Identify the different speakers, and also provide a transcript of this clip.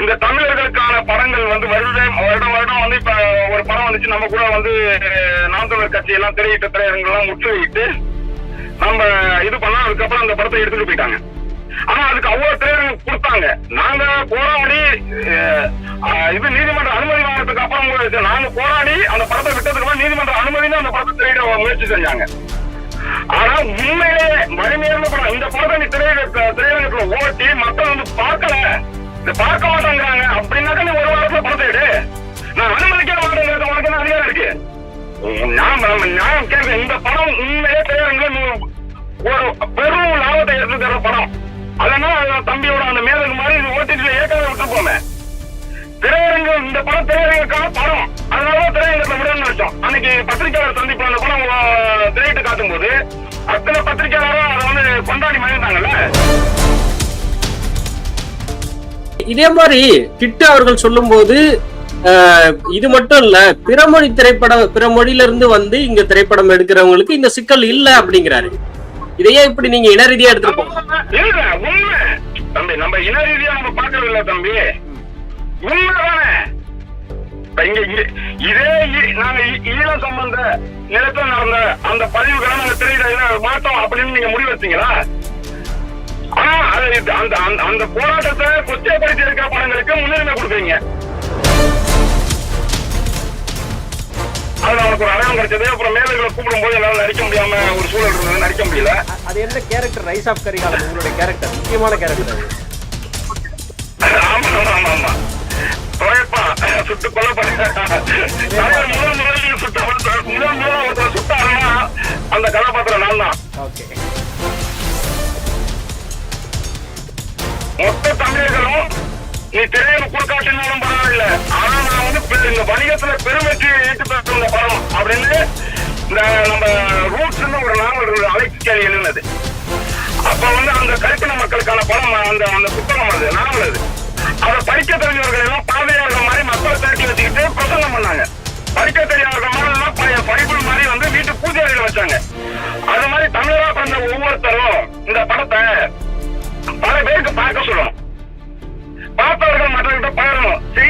Speaker 1: இந்த தமிழர்களுக்கான படங்கள் வந்து வருடம் வருடம் வருடம் வந்து இப்ப ஒரு படம் வந்துச்சு. நம்ம கூட வந்து நாம் தமிழர் கட்சி எல்லாம் திரையிட்ட திரையரங்கெல்லாம் முற்றுகையிட்டு நம்ம இது பண்ணா அதுக்கப்புறம் அந்த படத்தை எடுத்துட்டு போயிட்டாங்க. ஆனா அதுக்கு அவ்வளவு திரையரங்கு கொடுத்தாங்க. நாங்க போராடி இது நீதிமன்ற அனுமதி வாங்கினதுக்கு அப்புறம் கூட நாங்க போராடி அந்த படத்தை விட்டதுக்கு நீதிமன்ற அனுமதினு அந்த படத்தை திரையிட முயற்சி செஞ்சாங்க. ஆனா உண்மையிலே வலிமையான படம். இந்த படத்தை பார்க்க மாட்டேங்கிறாங்க. அப்படின்னாக்கா நீ ஒரு வாரத்துல படத்தை எடு. நான் அனுமதிக்க மாட்டேங்கிறது உனக்கு என்ன அதிகாரம் இருக்கு? நான் நான் நியாயம் கேட்க இந்த படம் உண்மையே திரையரங்குல ஒரு பெரும் லாபத்தை எடுத்து தர படம் அதனால தம்பியோட அந்த மேலுக்கு மாதிரி இது ஓட்டிட்டு ஏற்கனவே விட்டு போமே திரையரங்கு இந்த படம் திரையரங்குக்கான படம் அதனால திரையரங்கத்தை விடணும்னு வச்சோம் அன்னைக்கு பத்திரிகையாளர் சந்திப்பு அந்த படம் திரையிட்டு காட்டும் போது அத்தனை பத்திரிகையாளரும் அதை வந்து கொண்டாடி மகிழ்ந்தாங்கல்ல?
Speaker 2: இதே மாதிரி கிட்டு அவர்கள் சொல்லும் போது இது மட்டும் இல்ல பிறமொழி திரைப்படம் பிற மொழியில இருந்து வந்து இங்க திரைப்படம் எடுக்கிறவங்களுக்கு இந்த சிக்கல் இல்ல அப்படிங்கிறாரு. இதையே இப்படி நீங்க இன ரீதியா எடுத்துட்டு
Speaker 1: தம்பி நம்ம இன ரீதியா நம்ம பாக்குறது இல்ல தம்பி. உண்மைதானே? இதே நாங்க சம்பந்த நடந்த அந்த பதிவுகளை நாங்க திரையில மாட்டோம் அப்படின்னு நீங்க முடிவு ஆனா அந்த அந்த- அந்த முன்னுரிமை கொடுக்குறீங்க அதுல அவனுக்கு ஒரு அடையாளம் கிடைச்சது. அப்புறம் மேலர்களை கூப்பிடும் போது என்னால நடிக்க முடியாம ஒரு சூழல் இருந்தது நடிக்க முடியல.
Speaker 3: அ- அது என்ன கேரக்டர் ரைஸ் ஆஃப் கரிகாலம் உங்களுடைய கேரக்டர் முக்கியமான கேரக்டர் அது.
Speaker 1: ஆமா ஆமா ஆமா. ஆமா தொலைப்பா சுட்டு கொல்லப்பட்ட தலைவர் முதல் முதலில் சுட்ட முதல் முதல் ஒருத்தர் சுட்டாருன்னா அந்த கதாபாத்திரம் நான் தான்.
Speaker 3: ஓகே
Speaker 1: மொத்த தமிழர்களும் நீ திரையில கொடுக்காட்டினாலும் பரவாயில்ல. ஆனா நான் வந்து இந்த வணிகத்துல பெருமைக்கு ஈட்டு பெற்ற இந்த படம் அப்படின்னு இந்த நம்ம ரூட்ஸ் ஒரு நாவல் இருக்குது அழைத்து கேள்வி எழுதினது அப்ப வந்து அந்த கருப்பின மக்களுக்கான படம் அந்த அந்த புத்தகம் அது நாவல் அது. அதை படிக்க தெரிஞ்சவர்கள் எல்லாம் பாதையாளர்கள் மாதிரி மக்களை திரட்டி வச்சுக்கிட்டு பிரசங்கம் பண்ணாங்க. படிக்க தெரியாத மாதிரி எல்லாம் பழைய பைபிள் மாதிரி வந்து வீட்டு பூஜை வச்சாங்க. அது மாதிரி தமிழரா பிறந்த ஒவ்வொருத்தரும் இந்த படத்தை பல பேருக்கு பார்க்க சொல்லணும் sí,